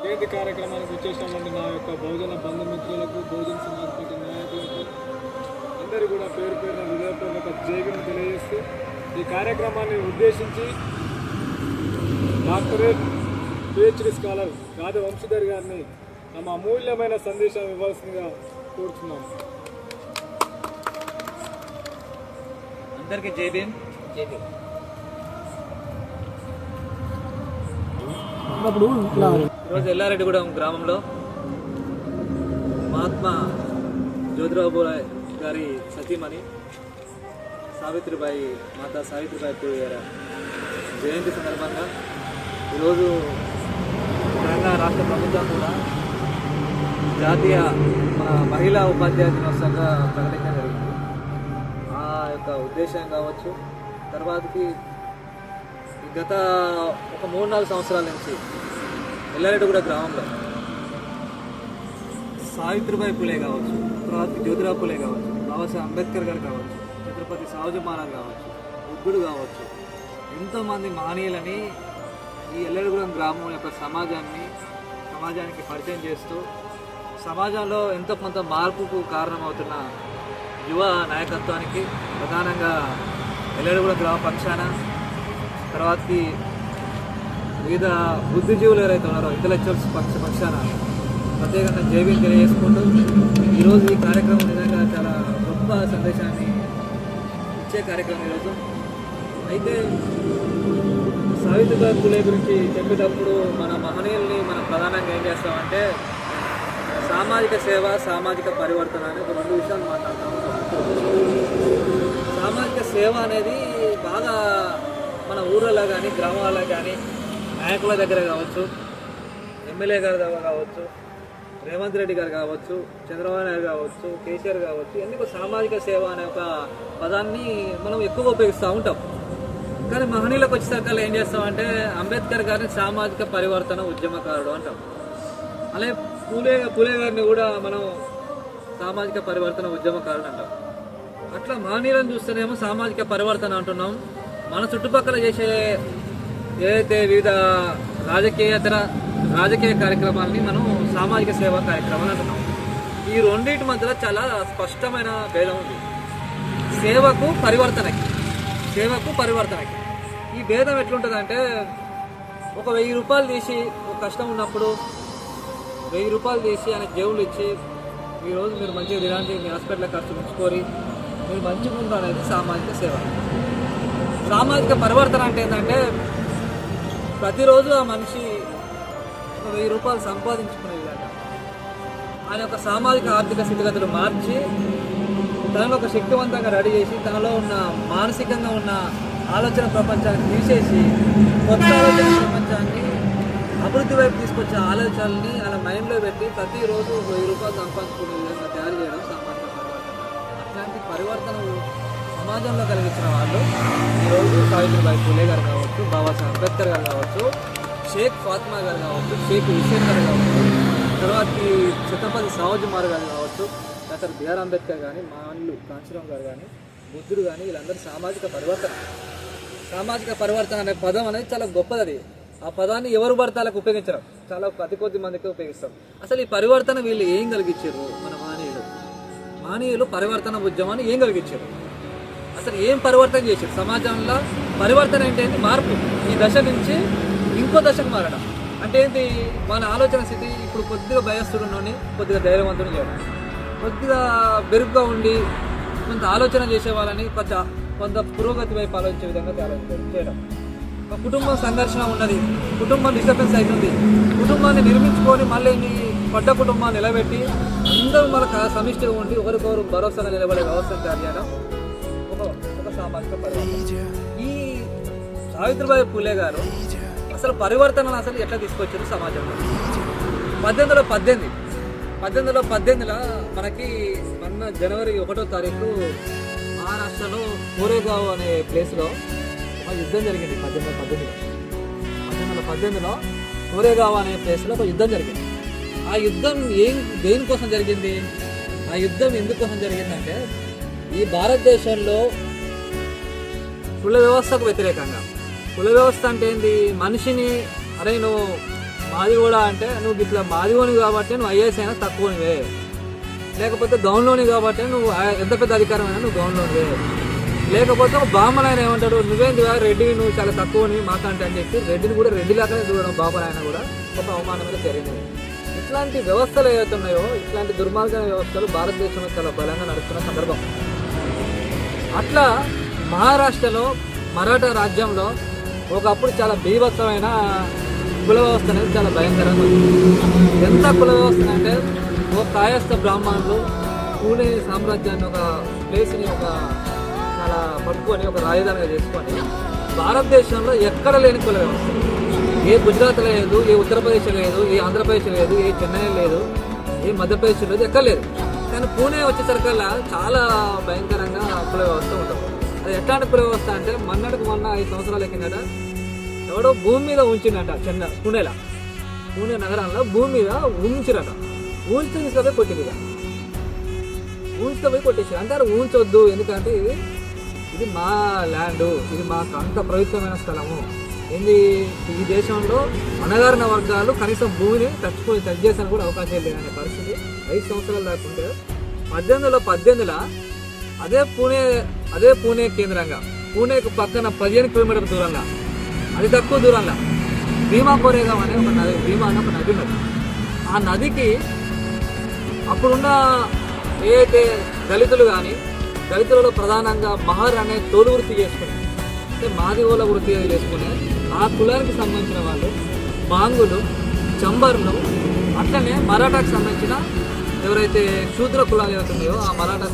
జయంతి కార్యక్రమానికి వచ్చేసినటువంటి నా యొక్క బహుజన బంధుమిత్రులకు బహుజన సమాజ్ పార్టీ నాయకులకు అందరూ కూడా పేరు పేరున హృదయపూర్వక జైవిని తెలియజేస్తూ ఈ కార్యక్రమాన్ని ఉద్దేశించి doctorate PhD scholar Radha Vamsidhar గారిని తమ అమూల్యమైన సందేశం ఇవ్వాల్సిందిగా కోరుతున్నాం అందరికీ జై భీమ్. జై భీమ్. ఈరోజు ఎల్లారెడ్డిగూడెం గ్రామంలో మహాత్మా జ్యోతిరావు గారి సతీమణి సావిత్రిబాయి మాతా సావిత్రిబాయి పూలే గారి జయంతి సందర్భంగా ఈరోజు తెలంగాణ రాష్ట్ర ప్రభుత్వం కూడా జాతీయ మహిళా ఉపాధ్యాయ దినోత్సవంగా ప్రకటించడం జరిగింది. ఆ యొక్క ఉద్దేశం కావచ్చు. తర్వాతకి గత ఒక మూడు నాలుగు సంవత్సరాల నుంచి ఎల్లారెడ్డిగూడ గ్రామంలో. సావిత్రిబాయి పులే కావచ్చు తర్వాత జ్యోతిరావు పులే కావచ్చు బాబాసాహెబ్ అంబేద్కర్ గారు కావచ్చు ఛత్రపతి సాహుజ మహారాజ్ కావచ్చు బుద్ధుడు కావచ్చు. ఎంతోమంది మహనీయులని ఈ ఎల్లడిగూడెం గ్రామం యొక్క సమాజాన్ని సమాజానికి పరిచయం చేస్తూ సమాజంలో ఎంతో కొంత మార్పుకు కారణమవుతున్న యువ నాయకత్వానికి ప్రధానంగా ఎల్లడిగూడెం గ్రామ పక్షాన తర్వాత వివిధ బుద్ధిజీవులు ఎవరైతే ఉన్నారో ఇంటలెక్చువల్స్ పక్ష పక్షాన ప్రత్యేకంగా జైవీని తెలియజేసుకుంటూ ఈరోజు ఈ కార్యక్రమం నిజంగా చాలా గొప్ప సందేశాన్ని ఇచ్చే కార్యక్రమం ఈరోజు. అయితే సావిత్రిబాయి పూలే గురించి చెప్పేటప్పుడు మన మహనీయుల్ని మనం ప్రధానంగా ఏం చేస్తామంటే సామాజిక సేవ సామాజిక పరివర్తన అనే ఒక రెండు విషయాలు మాట్లాడుతూ. సామాజిక సేవ అనేది బాగా మన ఊళ్ళలో కానీ గ్రామాలలో కానీ నాయకుల దగ్గర కావచ్చు ఎమ్మెల్యే గారి దగ్గర కావచ్చు రేవంత్ రెడ్డి గారు కావచ్చు చంద్రబాబు నాయుడు కావచ్చు కేసీఆర్ కావచ్చు ఎందుకు సామాజిక సేవ అనే ఒక పదాన్ని మనం ఎక్కువ ఉపయోగిస్తూ ఉంటాం. కానీ మహనీయులకు వచ్చేసరికి ఏం చేస్తామంటే అంబేద్కర్ గారిని సామాజిక పరివర్తన ఉద్యమకారుడు అంటాం. అలాగే పూలే పూలే గారిని కూడా మనం సామాజిక పరివర్తన ఉద్యమకారుడు అంటాం. అట్లా మహనీయులను చూస్తేనేమో సామాజిక పరివర్తన అంటున్నాం. మన చుట్టుపక్కల చేసే ఏదైతే వివిధ రాజకీయేతర రాజకీయ కార్యక్రమాలని మనం సామాజిక సేవా కార్యక్రమాలు అంటున్నాం. ఈ రెండింటి మధ్యలో చాలా స్పష్టమైన భేదం ఉంది. సేవకు పరివర్తనకి. సేవకు పరివర్తనకి. ఈ భేదం ఎట్లుంటుందంటే ఒక వెయ్యి రూపాయలు తీసి ఒక కష్టం ఉన్నప్పుడు వెయ్యి రూపాయలు తీసి ఆయన జేబులు ఇచ్చి ఈరోజు మీరు మంచిగా తినండి మీ హాస్పిటల్ ఖర్చు ఉంచుకొని మీరు మంచిగా ఉండాలనేది అనేది సామాజిక సేవ. సామాజిక పరివర్తన అంటే ఏంటంటే ప్రతిరోజు ఆ మనిషి ఒక వెయ్యి రూపాయలు సంపాదించుకునే విధంగా ఆయన యొక్క సామాజిక ఆర్థిక స్థితిగతులు మార్చి తనలో ఒక శక్తివంతంగా రెడీ చేసి తనలో ఉన్న మానసికంగా ఉన్న ఆలోచన ప్రపంచాన్ని తీసేసి కొత్త ఆలోచన ప్రపంచాన్ని అభివృద్ధి వైపు తీసుకొచ్చే ఆలోచనల్ని అలా మైండ్లో పెట్టి ప్రతిరోజు ఒక వెయ్యి రూపాయలు సంపాదించుకునే విధంగా తయారు చేయడం సామాజిక అట్లాంటి పరివర్తన సమాజంలో కలిగించిన వాళ్ళు ఈరోజు సావిత్రిబాయి పూలే గారు కావచ్చు. బాబాసాహెబ్ అంబేద్కర్ గారు కావచ్చు షేక్ ఫాత్మా గారు కావచ్చు షేక్ హుసేన్ గారు కావచ్చు తర్వాత ఛత్రపతి సావజుమార్ గారు కావచ్చు డాక్టర్ బిఆర్ అంబేద్కర్ కానీ మాన్లు కాంచీరామ్ గారు కానీ బుద్ధుడు కానీ వీళ్ళందరూ సామాజిక పరివర్తన. సామాజిక పరివర్తన అనే పదం అనేది చాలా గొప్పది అది ఆ పదాన్ని ఎవరు భర్తాలకు ఉపయోగించరు. చాలా అతి కొద్ది మందికి ఉపయోగిస్తాం అసలు ఈ పరివర్తన వీళ్ళు ఏం కలిగించారు మన మానీయులు? మానీయులు పరివర్తన ఉద్యమాన్ని ఏం కలిగించారు? అసలు ఏం పరివర్తన చేశారు? సమాజంలో పరివర్తన ఏంటి మార్పు. ఈ దశ నుంచి ఇంకో దశకు మారడం. అంటే ఏంటి? మన ఆలోచన స్థితి ఇప్పుడు కొద్దిగా భయస్తుడుని కొద్దిగా ధైర్యవంతుని చేయడం. కొద్దిగా బెరుగ్గా ఉండి కొంత ఆలోచన చేసే వాళ్ళని కొంత కొంత పురోగతి వైపు ఆలోచించే విధంగా ఆలోచన చేయడం. ఒక కుటుంబం సంఘర్షణ ఉన్నది. కుటుంబం డిస్టర్బెన్స్ అవుతుంది. కుటుంబాన్ని నిర్మించుకొని మళ్ళీ మీ పడ్డ కుటుంబాన్ని నిలబెట్టి అందరూ మన సమిష్టిగా ఉండి ఒకరికొకరు భరోసాగా నిలబడే వ్యవస్థను తయారు చేయడం ఒక ఒక సామాజిక పరివర్తన. ఈ సావిత్రిబాయి పూలే గారు అసలు పరివర్తనను అసలు ఎట్లా తీసుకొచ్చారు సమాజంలో? పద్దెనిమిది పద్దెనిమిది. పద్దెనిమిది పద్దెనిమిదిలో మనకి మొన్న జనవరి ఒకటో తారీఖు మహారాష్ట్రలో కోరేగావ్ అనే ప్లేస్లో ఒక యుద్ధం జరిగింది. పద్దెనిమిది వందల పద్దెనిమిదిలో పద్దెనిమిది వందల పద్దెనిమిదిలో కోరేగావ్ అనే ప్లేస్లో ఒక యుద్ధం జరిగింది. ఆ యుద్ధం ఏం దేనికోసం జరిగింది? ఆ యుద్ధం ఎందుకోసం జరిగిందంటే ఈ భారతదేశంలో కుల వ్యవస్థకు వ్యతిరేకంగా కుల వ్యవస్థ అంటే ఏంది? మనిషిని అరే నువ్వు మాది కూడా అంటే నువ్వు ఇట్లా మాదిగోని కాబట్టి నువ్వు ఐఏఎస్ అయినా తక్కువనివే. లేకపోతే గౌన్లోని కాబట్టి నువ్వు ఎంత పెద్ద అధికారం అయినా నువ్వు గౌన్లోనివే. లేకపోతే ఒక బామ్మన్ ఏమంటాడు నువ్వేంది రెడ్డి నువ్వు చాలా తక్కువని మాకంటే అని చెప్పి రెడ్డిని కూడా రెడ్డి లాగానే చూడడం బాబు కూడా ఒక అవమానమైన జరిగింది. ఇట్లాంటి వ్యవస్థలు ఏవైతున్నాయో ఇట్లాంటి దుర్మార్గమైన వ్యవస్థలు భారతదేశంలో చాలా బలంగా నడుస్తున్న సందర్భం. అట్లా మహారాష్ట్రలో మరాఠా రాజ్యంలో ఒకప్పుడు చాలా బీభత్సమైన కుల వ్యవస్థ అనేది చాలా భయంకరంగా ఎంత కుల వ్యవస్థ అంటే ఒక కాయస్థ బ్రాహ్మణులు పూణే సామ్రాజ్యాన్ని ఒక ప్లేస్ని ఒక చాలా పట్టుకొని ఒక రాజధానిగా చేసుకొని భారతదేశంలో ఎక్కడ లేని కుల వ్యవస్థ. ఏ గుజరాత్ లేదు ఏ ఉత్తరప్రదేశ్ లేదు ఏ ఆంధ్రప్రదేశ్ లేదు ఏ చెన్నై లేదు ఏ మధ్యప్రదేశ్ లేదు ఎక్కడ లేదు. కానీ పూణే వచ్చేసరికల్లా చాలా భయంకరంగా కుల వ్యవస్థ ఉంటుంది. అది ఎట్లాంటి కుల వస్తా అంటే మన్నటికి మొన్న ఐదు సంవత్సరాల కిందట ఎవడో భూమి మీద ఉంచిండట చెన్నై పూణేలో. పూణే నగరంలో భూమి మీద ఉంచిరట. ఉంచి తీసుకపోయి కొట్టింది ఇక. ఉంచుకపోయి కొట్టేసారు అంటే అది ఉంచొద్దు ఎందుకంటే ఇది ఇది మా ల్యాండ్ ఇది మాకు అంత ప్రభుత్వమైన స్థలము. ఏంది? ఈ దేశంలో అనగారిన వర్గాలు కనీసం భూమిని తచ్చుకొని టచ్ చేసాను కూడా అవకాశం లేదనే పరిస్థితి. ఐదు సంవత్సరాలు లేకుంటే పద్దెనిమిదిలో పద్దెనిమిదిలో అదే పూణే అదే పూణే కేంద్రంగా. పూణేకు పక్కన పదిహేను కిలోమీటర్ల దూరంగా. అది తక్కువ దూరంగా. భీమా కోరేగాం అనే ఒక నది భీమా అనే ఒక నది ఉన్నది. ఆ నదికి అప్పుడున్న ఏదైతే దళితులు కానీ దళితులలో ప్రధానంగా మహర్ అనే తోలు వృత్తి చేసుకుని అంటే మాదిగోల వృత్తి చేసుకునే ఆ కులానికి సంబంధించిన వాళ్ళు మాంగులు చంబర్లు అట్లనే మరాఠాకు సంబంధించిన ఎవరైతే శూద్ర కులాలు ఏవైతే ఉన్నాయో ఆ మరాఠా